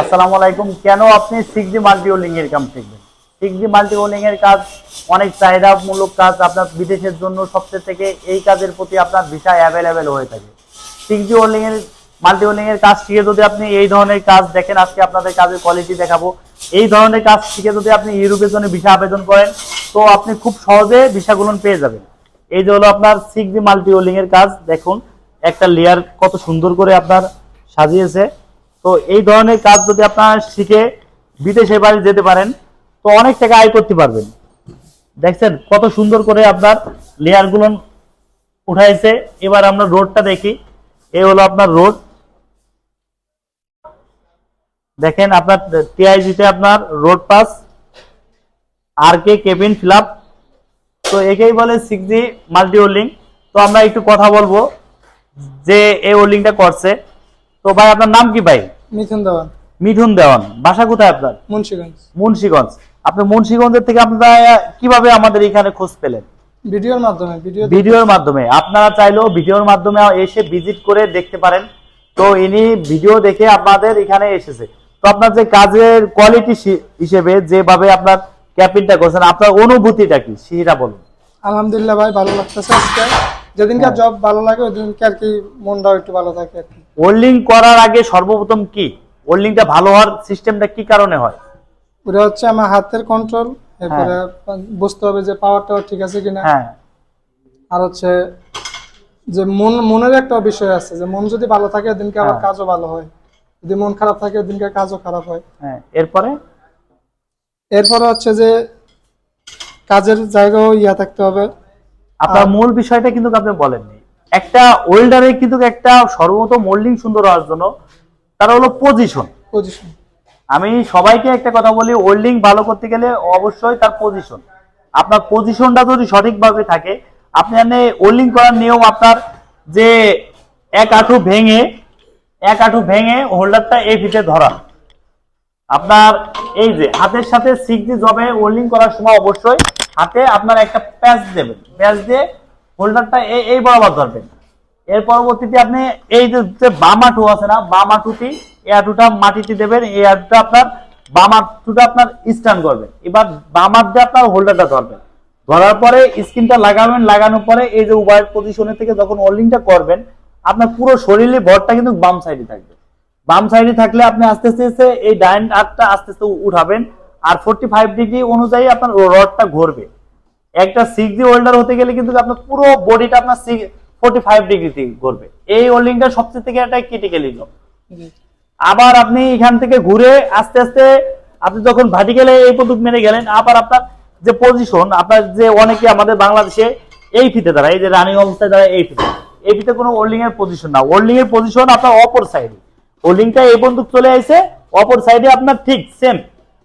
আসসালামু আলাইকুম। কেন আপনি সিক্স জি মাল্টি হোল্ডিং এর কাম শিখবেন? সিক্স জি মাল্টি হোল্ডিং এর কাজ অনেক চাহিদামূলক কাজ আপনার বিদেশের জন্য সবচেয়ে থেকে এই কাজের প্রতি আপনার ভিসা অ্যাভেলেবেল হয়ে থাকে। সিক্স জি হোল্ডিং এর মাল্টি হোল্ডিং এর কাজ শিখে যদি আপনি এই ধরনের কাজ দেখেন, আজকে আপনাদের কাজের কোয়ালিটি দেখাবো। এই ধরনের কাজ শিখে যদি আপনি ইউরোপের জন্য ভিসা আবেদন করেন, তো আপনি খুব সহজে ভিসাগুলো পেয়ে যাবেন। এই যে হলো আপনার সিক্স জি মাল্টি হোল্ডিং এর কাজ, দেখুন, একটা লেয়ার কত সুন্দর করে আপনার সাজিয়েছে। তো এই ধরনের কাজ যদি আপনারা শিখে বিদেশে বাড়ি যেতে পারেন, তো অনেক টাকা আয় করতে পারবেন। দেখছেন কত সুন্দর করে আপনার লেয়ারগুলো উঠাইছে। এবার আমরা রোডটা দেখি। এই হলো আপনার রোড দেখেন আপনার টিআইজিতে আপনার রোড পাস আর কে কেবিন ফিলাপ তো একেই বলে সিক্স জি মাল্টি হোল্ডিং তো আমরা একটু কথা বলব যে এই হোল্ডিংটা করছে। তো ভাই, আপনার নাম কি ভাই? মিথুন দেওয়ান মিঠুন দেওয়ান বাসা কোথায় আপনার? মুন্সিগঞ্জ। মুন্সিগঞ্জ। আপনি মুন্সিগঞ্জের থেকে আপনারা কীভাবে আমাদের এখানে খোঁজ পেলেন? ভিডিওর মাধ্যমে ভিডিও ভিডিওর মাধ্যমে। আপনারা চাইলেও ভিডিওর মাধ্যমে এসে ভিজিট করে দেখতে পারেন। তো ইনি ভিডিও দেখে আপনাদের এখানে এসেছে। তো আপনার যে কাজের কোয়ালিটি হিসেবে যেভাবে আপনার ক্যাপিংটা করছেন আপনার অনুভূতিটা কি? সেটা বলুন। আলহামদুলিল্লাহ ভাই ভালো লাগতেছে আজকে। যেদিনকার হ্যাঁ। জব ভালো লাগে ওই দিনকে আর কি মনটাও একটু ভালো থাকে আর কি। ওল্ডিং করার আগে সর্বপ্রথম কি? ওল্ডিংটা ভালো হওয়ার সিস্টেমটা কি কারণে হয়? ওটা হচ্ছে আমার হাতের কন্ট্রোল এরপরে বুঝতে হবে যে পাওয়ারটাও ঠিক আছে কিনা। হ্যাঁ। আর হচ্ছে যে মন মনের একটা বিষয় আছে যে মন যদি ভালো থাকে ওদিনকে হ্যাঁ। কাজও ভালো হয়। যদি মন খারাপ থাকে ওদিনকে কাজও খারাপ হয়। হ্যাঁ এরপরে? এরপরে হচ্ছে যে কাজের জায়গাও ইয়া থাকতে হবে। আপনার মূল বিষয়টা কিন্তু আপনি বলেননি। একটা ওয়েল্ডারের কিন্তু একটা সর্বপ্রথম মোল্ডিং সুন্দর হওয়ার জন্য তার হলো পজিশন পজিশন আমি সবাইকে একটা কথা বলি ওল্ডিং ভালো করতে গেলে অবশ্যই তার পজিশন আপনার পজিশনটা যদি সঠিকভাবে থাকে আপনি এনে ওল্ডিং করার নিয়ম আপনার যে এক আঁঠু ভেঙে এক আঁঠু ভেঙে হোল্ডারটা এই ফিতে ধরা আপনার এই যে হাতের সাথে সিক্স জবে ওল্ডিং করার সময় অবশ্যই হাতে আপনার একটা প্যাচ দেবেন। প্যাচ দিয়ে হোল্ডারটা এই বরাবর ধরবেন। এর পরবর্তীতে আপনি এই যে বাম আঁটু আছে না, বাম আঁটুটি, এই আঁটুটা মাটিতে দেবেন, এই আঁটুটা আপনার বাম আঁটুটা আপনার স্ট্যান্ড করবেন। এবার বাম দিয়ে আপনার হোল্ডারটা ধরবেন। ধরার পরে স্ক্রিনটা লাগাবেন, লাগানোর পরে এই যে উভয় পজিশনে থেকে যখন হোল্ডিংটা করবেন, আপনার পুরো শরীরে ভরটা কিন্তু বাম সাইডে থাকবে। বাম সাইডে থাকলে আপনি আস্তে আস্তে আস্তে এই ডাইন হাতটা আস্তে আস্তে উঠাবেন। আর ফোর্টি ফাইভ ডিগ্রি অনুযায়ী আপনার রডটা ঘুরবে। একটা সিক্স জি হোল্ডার হতে গেলে কিন্তু আপনার পুরো বডিটা আপনার ফোর্টি ফাইভ ডিগ্রিতে ঘুরবে। এই হোল্ডিংটা সবচেয়ে থেকে একটা ক্রিটিক্যালি আবার আপনি এখান থেকে ঘুরে আস্তে আস্তে আপনি যখন ভার্টিক্যালে এই পদক মেরে গেলেন আবার আপনার যে পজিশন আপনার যে অনেকে আমাদের বাংলাদেশে এই ফিতে দ্বারা এই যে রানিং অবস্থায় দ্বারা এই ফিতে এই ফিতে কোনো হোল্ডিং এর পজিশন না। হোল্ডিং এর পজিশন আপনার অপর সাইডে হোল্ডিংটা এই বন্দুক চলে আসে অপর সাইডে আপনার ঠিক সেম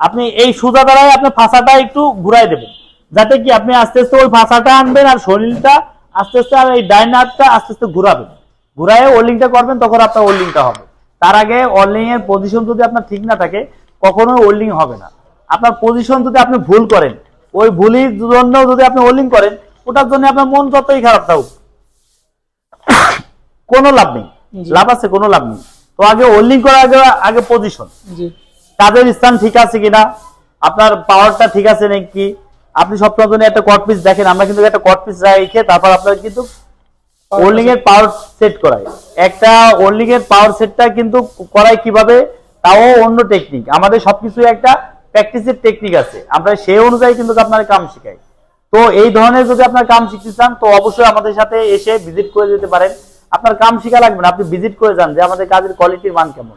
আপনি এই সোজা দ্বারাই আপনার ফাঁসাটা একটু ঘুরাই দেবেন। যাতে কি আপনি আস্তে আস্তে ওই ফাঁসাটা আনবেন আর শরীরটা আস্তে আস্তে আর এই ডাইন হাতটা আস্তে আস্তে ঘুরাবেন। ঘুরায় হোল্ডিংটা করবেন তখন আপনার হোল্ডিংটা হবে। তার আগে হোল্ডিং এর পজিশন যদি আপনার ঠিক না থাকে কখনোই হোল্ডিং হবে না। আপনার পজিশন যদি আপনি ভুল করেন ওই ভুলির জন্য যদি আপনি হোল্ডিং করেন ওটার জন্য আপনার মন যতই খারাপ থাকুক কোনো লাভ নেই। লাভ আছে কোনো লাভ নেই। তো আগে হোল্ডিং করার আগে আগে পজিশন জি। কাজের স্থান ঠিক আছে কিনা আপনার পাওয়ারটা ঠিক আছে নাকি? আপনি সবসময় জন্য একটা কট পিস দেখেন আমরা কিন্তু একটা কট পিস রেখে তারপর আপনার কিন্তু হোল্ডিং এর পাওয়ার সেট করাই। একটা হোল্ডিং এর পাওয়ার সেটটা কিন্তু করাই কীভাবে? তাও অন্য টেকনিক আমাদের সবকিছু একটা প্র্যাকটিসের টেকনিক আছে। আমরা সেই অনুযায়ী কিন্তু আপনার কাম শিখাই। তো এই ধরনের যদি আপনার কাম শিখতে চান তো অবশ্যই আমাদের সাথে এসে ভিজিট করে যেতে পারেন। আপনার কাম শিখা লাগবে না আপনি ভিজিট করে যান যে আমাদের কাজের কোয়ালিটির মান কেমন।